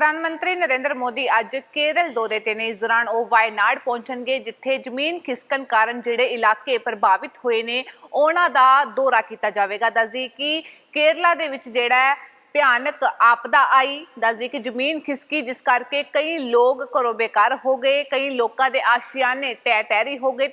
ਪ੍ਰਧਾਨ ਮੰਤਰੀ ਨਰਿੰਦਰ ਮੋਦੀ ਅੱਜ ਕੇਰਲ ਦੌਰੇ ਤੇ ਨੇ। ਇਸ ਦੌਰਾਨ ਉਹ ਵਾਇਨਾਡ ਪਹੁੰਚਣਗੇ, ਜਿੱਥੇ ਜ਼ਮੀਨ ਖਿਸਕਣ ਕਾਰਨ ਜਿਹੜੇ ਇਲਾਕੇ ਪ੍ਰਭਾਵਿਤ ਹੋਏ ਨੇ, ਉਹਨਾਂ ਦਾ ਦੌਰਾ ਕੀਤਾ ਜਾਵੇਗਾ। ਦੱਸਦੀ ਕਿ ਕੇਰਲਾ ਦੇ ਵਿੱਚ ਜਿਹੜਾ ਭਿਆਨਕ ਆਪਦਾ ਆਈ। ਦੱਸਦੀ ਕਿ ਜ਼ਮੀਨ ਖਿਸਕੀ, ਜਿਸ ਕਰਕੇ ਕਈ ਲੋਕ ਘਰੋਂ ਬੇਕਾਰ ਹੋ ਗਏ, ਕਈ ਲੋਕਾਂ ਦੇ ਆਸ਼ਿਆਨੇ ਟੈ ਟੈਰੀ ਹੋ ਗਏ।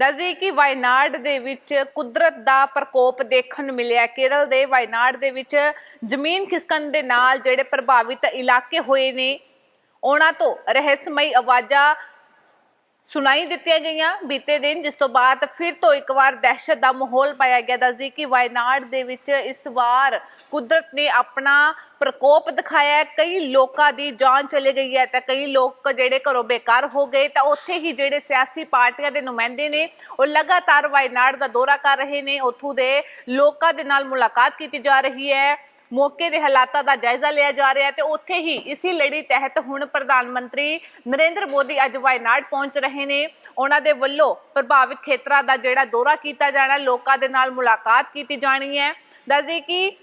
ਦੱਸਦੀ ਕਿ ਵਾਇਨਾਡ ਦੇ ਵਿੱਚ ਕੁਦਰਤ ਦਾ ਪ੍ਰਕੋਪ ਦੇਖਣ ਨੂੰ ਮਿਲਿਆ ਕੇਰਲ ਦੇ ਵਾਇਨਾਡ ਦੇ ਵਿੱਚ ਜ਼ਮੀਨ ਖਿਸਕਣ ਦੇ ਨਾਲ ਜਿਹੜੇ ਪ੍ਰਭਾਵਿਤ ਇਲਾਕੇ ਹੋਏ ਨੇ, ਉਹਨਾਂ ਤੋਂ ਰਹੱਸਮਈ ਆਵਾਜ਼ਾਂ ਸੁਣਾਈ ਦਿੱਤੀਆਂ ਗਈਆਂ ਬੀਤੇ ਦਿਨ, ਜਿਸ ਤੋਂ ਬਾਅਦ ਫਿਰ ਤੋਂ ਇੱਕ ਵਾਰ ਦਹਿਸ਼ਤ ਦਾ ਮਾਹੌਲ ਪਾਇਆ ਗਿਆ। ਦੱਸਦੀ ਕਿ ਵਾਇਨਾਡ ਦੇ ਵਿੱਚ ਇਸ ਵਾਰ ਕੁਦਰਤ ਨੇ ਆਪਣਾ ਪ੍ਰਕੋਪ ਦਿਖਾਇਆ ਕਈ ਲੋਕਾਂ ਦੀ ਜਾਨ ਚਲੇ ਗਈ ਹੈ ਤਾਂ ਕਈ ਲੋਕ ਜਿਹੜੇ ਘਰੋਂ ਬੇਕਾਰ ਹੋ ਗਏ ਤਾਂ ਉੱਥੇ ਹੀ ਜਿਹੜੇ ਸਿਆਸੀ ਪਾਰਟੀਆਂ ਦੇ ਨੁਮਾਇੰਦੇ ਨੇ, ਉਹ ਲਗਾਤਾਰ ਵਾਇਨਾਡ ਦਾ ਦੌਰਾ ਕਰ ਰਹੇ ਨੇ। ਉੱਥੋਂ ਦੇ ਲੋਕਾਂ ਦੇ ਨਾਲ ਮੁਲਾਕਾਤ ਕੀਤੀ ਜਾ ਰਹੀ ਹੈ। ਮੌਕੇ ਦੇ ਹਾਲਾਤਾਂ ਦਾ ਜਾਇਜ਼ਾ ਲਿਆ ਜਾ ਰਿਹਾ ਹੈ ਤੇ ਉੱਥੇ ਹੀ ਇਸੇ ਲੜੀ ਤਹਿਤ ਹੁਣ ਪ੍ਰਧਾਨ ਮੰਤਰੀ ਨਰਿੰਦਰ ਮੋਦੀ ਅੱਜ ਵਾਇਨਾਡ ਪਹੁੰਚ ਰਹੇ ਨੇ। ਉਹਨਾਂ ਦੇ ਵੱਲੋਂ ਪ੍ਰਭਾਵਿਤ ਖੇਤਰਾਂ ਦਾ ਜਿਹੜਾ ਦੌਰਾ ਕੀਤਾ ਜਾਣਾ, ਲੋਕਾਂ ਦੇ ਨਾਲ ਮੁਲਾਕਾਤ ਕੀਤੀ ਜਾਣੀ ਹੈ। ਦੱਸਦੇ ਕਿ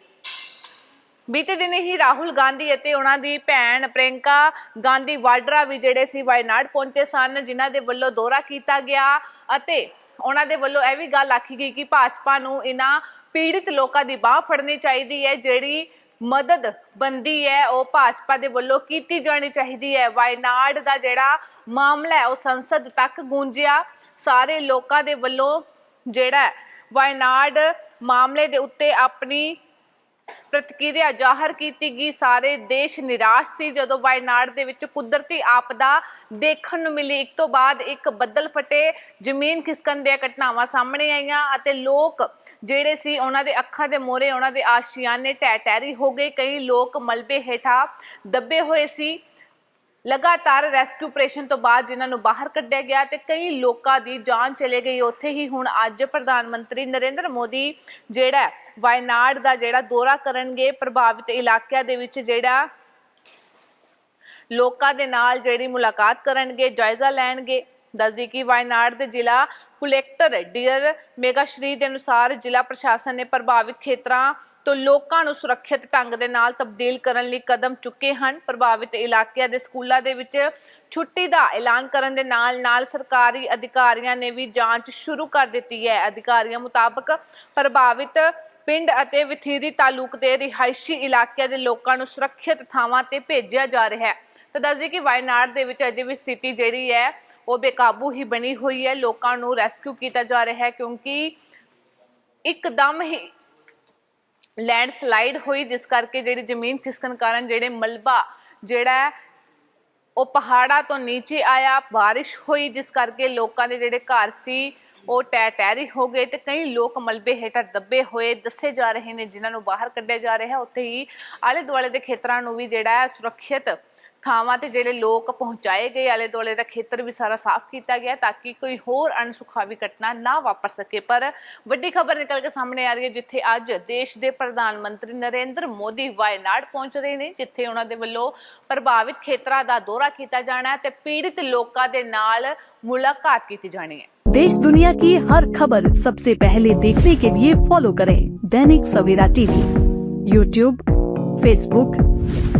ਬੀਤੇ ਦਿਨ ਹੀ ਰਾਹੁਲ ਗਾਂਧੀ ਅਤੇ ਉਹਨਾਂ ਦੀ ਭੈਣ ਪ੍ਰਿੰਕਾ ਗਾਂਧੀ ਵਾਡਰਾ ਵੀ ਜਿਹੜੇ ਸੀ ਵਾਇਨਾਡ ਪਹੁੰਚੇ ਸਨ, ਜਿਨ੍ਹਾਂ ਦੇ ਵੱਲੋਂ ਦੌਰਾ ਕੀਤਾ ਗਿਆ ਅਤੇ ਉਹਨਾਂ ਦੇ ਵੱਲੋਂ ਇਹ ਵੀ ਗੱਲ ਆਖੀ ਗਈ ਕਿ ਭਾਜਪਾ ਨੂੰ ਇਹਨਾਂ ਪੀੜਿਤ ਲੋਕਾਂ ਦੀ ਬਾਹ ਫੜਨੀ ਚਾਹੀਦੀ ਹੈ, ਜਿਹੜੀ ਮਦਦ ਬੰਦੀ ਹੈ, ਉਹ ਭਾਜਪਾ ਦੇ ਵੱਲੋਂ ਕੀਤੀ ਜਾਣੀ ਚਾਹੀਦੀ ਹੈ। ਵਾਇਨਾਡ ਦਾ ਜਿਹੜਾ ਮਾਮਲਾ ਹੈ, ਉਹ ਸੰਸਦ ਤੱਕ ਗੂੰਜਿਆ। ਸਾਰੇ ਲੋਕਾਂ ਦੇ ਵੱਲੋਂ ਜਿਹੜਾ ਵਾਇਨਾਡ ਮਾਮਲੇ ਦੇ ਉੱਤੇ ਆਪਣੀ ਪ੍ਰਤੀਕਿਰਿਆ ਜ਼ਾਹਰ ਕੀਤੀ ਗਈ। ਸਾਰੇ ਦੇਸ਼ ਨਿਰਾਸ਼ ਸੀ ਜਦੋਂ ਵਾਇਨਾਡ ਦੇ ਵਿੱਚ ਕੁਦਰਤੀ ਆਪਦਾ ਦੇਖਣ ਨੂੰ ਮਿਲੀ। ਇੱਕ ਤੋਂ ਬਾਅਦ ਇੱਕ ਬੱਦਲ ਫਟੇ। ਜ਼ਮੀਨ ਖਿਸਕਣ ਦੀਆਂ ਘਟਨਾਵਾਂ ਸਾਹਮਣੇ ਆਈਆਂ ਅਤੇ ਲੋਕ ਜਿਹੜੇ ਸੀ ਉਹਨਾਂ ਦੇ ਅੱਖਾਂ ਦੇ ਮੋਹਰੇ, ਉਹਨਾਂ ਦੇ ਆਸ਼ੀਆਨੇ ਟੈ ਟੈਰੀ ਹੋ ਗਏ। ਕਈ ਲੋਕ ਮਲਬੇ ਹੇਠਾਂ ਦੱਬੇ ਹੋਏ ਸੀ। ਲਗਾਤਾਰ ਰੈਸਕਿਊ ਆਪਰੇਸ਼ਨ ਤੋਂ ਬਾਅਦ ਜਿਨ੍ਹਾਂ ਨੂੰ ਬਾਹਰ ਕੱਢਿਆ ਗਿਆ ਤੇ ਕਈ ਲੋਕਾਂ ਦੀ ਜਾਨ ਚਲੇ ਗਈ। ਉੱਥੇ ਹੀ ਹੁਣ ਅੱਜ ਪ੍ਰਧਾਨ ਮੰਤਰੀ ਨਰਿੰਦਰ ਮੋਦੀ ਜਿਹੜਾ ਵਾਇਨਾਡ ਦਾ ਜਿਹੜਾ ਦੌਰਾ ਕਰਨਗੇ, ਪ੍ਰਭਾਵਿਤ ਇਲਾਕਿਆਂ ਦੇ ਵਿੱਚ ਜਿਹੜਾ ਲੋਕਾਂ ਦੇ ਨਾਲ ਜਿਹੜੀ ਮੁਲਾਕਾਤ ਕਰਨਗੇ, ਜਾਇਜ਼ਾ ਲੈਣਗੇ। ਦੱਸਦੀ ਕਿ ਵਾਇਨਾਡ ਦੇ ਜ਼ਿਲ੍ਹਾ ਕੁਲੈਕਟਰ ਡੀਅਰ ਮੇਗਾਸ਼ਰੀ ਦੇ ਅਨੁਸਾਰ ਜ਼ਿਲ੍ਹਾ ਪ੍ਰਸ਼ਾਸਨ ਨੇ ਪ੍ਰਭਾਵਿਤ ਖੇਤਰਾਂ ਤੋਂ ਲੋਕਾਂ ਨੂੰ ਸੁਰੱਖਿਅਤ ਢੰਗ ਦੇ ਨਾਲ ਤਬਦੀਲ ਕਰਨ ਲਈ ਕਦਮ ਚੁੱਕੇ ਹਨ। ਪ੍ਰਭਾਵਿਤ ਇਲਾਕਿਆਂ ਦੇ ਸਕੂਲਾਂ ਦੇ ਵਿੱਚ ਛੁੱਟੀ ਦਾ ਐਲਾਨ ਕਰਨ ਦੇ ਨਾਲ-ਨਾਲ ਸਰਕਾਰੀ ਅਧਿਕਾਰੀਆਂ ਨੇ ਵੀ ਜਾਂਚ ਸ਼ੁਰੂ ਕਰ ਦਿੱਤੀ ਹੈ। ਅਧਿਕਾਰੀਆਂ ਮੁਤਾਬਕ ਪ੍ਰਭਾਵਿਤ ਪਿੰਡ ਅਤੇ ਵਿਥੀਰੀ ਤਾਲੁਕ ਦੇ ਰਿਹਾਇਸ਼ੀ ਇਲਾਕਿਆਂ ਦੇ ਲੋਕਾਂ ਨੂੰ ਸੁਰੱਖਿਅਤ ਥਾਵਾਂ ਤੇ ਭੇਜਿਆ ਜਾ ਰਿਹਾ ਹੈ। ਤਾਂ ਦੱਸਦੇ ਕਿ ਵਾਇਨਾਡ ਦੇ ਵਿੱਚ ਅਜੇ ਵੀ ਸਥਿਤੀ ਜਿਹੜੀ ਹੈ ਉਹ ਬੇਕਾਬੂ ਹੀ ਬਣੀ ਹੋਈ ਹੈ ਲੋਕਾਂ ਨੂੰ ਰੈਸਕਿਊ ਕੀਤਾ ਜਾ ਰਿਹਾ ਹੈ ਕਿਉਂਕਿ ਇੱਕਦਮ ਹੀ ਲੈਂਡਸਲਾਈਡ ਹੋਈ ਜਿਸ ਕਰਕੇ ਜਿਹੜੀ ਜ਼ਮੀਨ ਖਿਸਕਣ ਕਾਰਨ ਜਿਹੜੇ ਮਲਬਾ ਜਿਹੜਾ ਹੈ, ਉਹ ਪਹਾੜਾਂ ਤੋਂ ਨੀਚੇ ਆਇਆ ਬਾਰਿਸ਼ ਹੋਈ ਜਿਸ ਕਰਕੇ ਲੋਕਾਂ ਦੇ ਜਿਹੜੇ ਘਰ ਸੀ ਉਹ ਟੈ ਟੈਰੀ ਹੋ ਗਏ ਤੇ ਕਈ ਲੋਕ ਮਲਬੇ ਹੇਠਾਂ ਦੱਬੇ ਹੋਏ ਦੱਸੇ ਜਾ ਰਹੇ ਨੇ ਜਿਨ੍ਹਾਂ ਨੂੰ ਬਾਹਰ ਕੱਢਿਆ ਜਾ ਰਿਹਾ ਹੈ। ਉੱਥੇ ਹੀ ਆਲੇ ਦੁਆਲੇ ਦੇ ਖੇਤਰਾਂ ਨੂੰ ਵੀ ਜਿਹੜਾ ਹੈ ਸੁਰੱਖਿਅਤ ਥਾਵਾਂ ਤੇ ਜਿਹੜੇ ਲੋਕ ਪਹੁੰਚਾਏ ਗਏ ਆਲੇ ਦੁਆਲੇ ਦਾ ਖੇਤਰ ਵੀ ਸਾਰਾ ਸਾਫ਼ ਕੀਤਾ ਗਿਆ ਤਾਂ ਕਿ ਕੋਈ ਹੋਰ ਅਣਸੁਖਾਵੀ ਘਟਨਾ ਨਾ ਵਾਪਰ ਸਕੇ ਪਰ ਵੱਡੀ ਖਬਰ ਨਿਕਲ ਕੇ ਸਾਹਮਣੇ ਆ ਰਹੀ ਹੈ ਜਿੱਥੇ ਅੱਜ ਦੇਸ਼ ਦੇ ਪ੍ਰਧਾਨ ਮੰਤਰੀ ਨਰਿੰਦਰ ਮੋਦੀ ਵਾਇਨਾਡ ਪਹੁੰਚ ਰਹੇ ਨੇ ਜਿੱਥੇ ਉਹਨਾਂ ਦੇ ਵੱਲੋਂ ਪ੍ਰਭਾਵਿਤ ਖੇਤਰਾਂ ਦਾ ਦੌਰਾ ਕੀਤਾ ਜਾਣਾ ਹੈ ਤੇ ਪੀੜਿਤ ਲੋਕਾਂ ਦੇ ਨਾਲ ਮੁਲਾਕਾਤ ਕੀਤੀ ਜਾਣੀ ਹੈ देश दुनिया की हर खबर सबसे पहले देखने के लिए फॉलो करें Dainik Savera TV YouTube Facebook